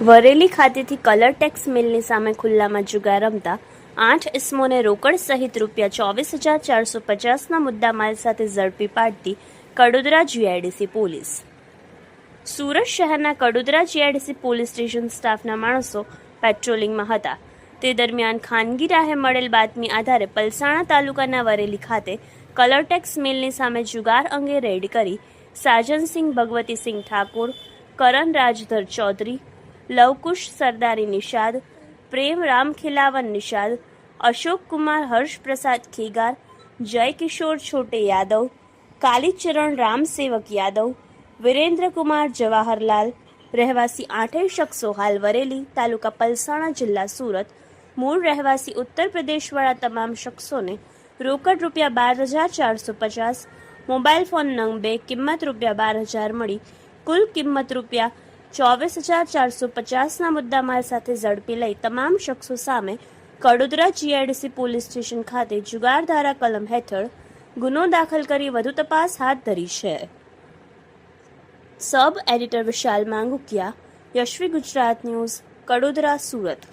વરેલી ખાતેથી colour tax મિલની સામે ખુલ્લામાં જુગાર રમતા આઠ ઇસમોને રોકડ સહિત રૂપિયા ચોવીસ હજાર ચારસો પચાસના મુદ્દામાલ સાથે ઝડપી પાડતી કડોદરા જીઆઈડીસી પોલીસ. સુરત શહેરના કડોદરા જીઆઈડીસી પોલીસ સ્ટેશન સ્ટાફના માણસો પેટ્રોલિંગમાં હતા. તે દરમિયાન ખાનગી રાહે મળેલ બાતમી આધારે પલસાણા તાલુકાના વરેલી ખાતે કલર ટેક્સ મિલની સામે જુગાર અંગે રેડ કરી સાજનસિંહ ભગવતીસિંહ ઠાકોર કરણ રાજધર ચૌધરી લવકુશ સરદારી નિષાદ પ્રેમ રામ ખિલાવન નિષાદ અશોક કુમાર હર્ષપ્રસાદ ખેગાર જયકિશોર છોટે યાદવ કાલીચરણ રામ સેવક યાદવ વિરેન્દ્રકુમાર જવાહરલાલ રહેવાસી આઠેય શખ્સો હાલ વરેલી તાલુકા પલસાણા જિલ્લા સુરત મૂળ રહેવાસી ઉત્તર પ્રદેશવાળા તમામ શખ્સોને રોકડ રૂપિયા બાર હજાર ચારસો પચાસ મોબાઈલ ફોન નંગ બે કિંમત રૂપિયા બાર હજાર મળી કુલ કિંમત રૂપિયા ચોવીસ હજાર ચારસો પચાસના મુદ્દામાલ સાથે ઝડપી લઈ તમામ શખ્સો સામે કડોદરા જીઆઈડીસી પોલીસ સ્ટેશન ખાતે જુગાર ધારા કલમ હેઠળ ગુનો દાખલ કરી વધુ તપાસ હાથ ધરી છે. Sub editor Vishal Mangukiya, Yashvi Gujarat News, Kadodara, Surat.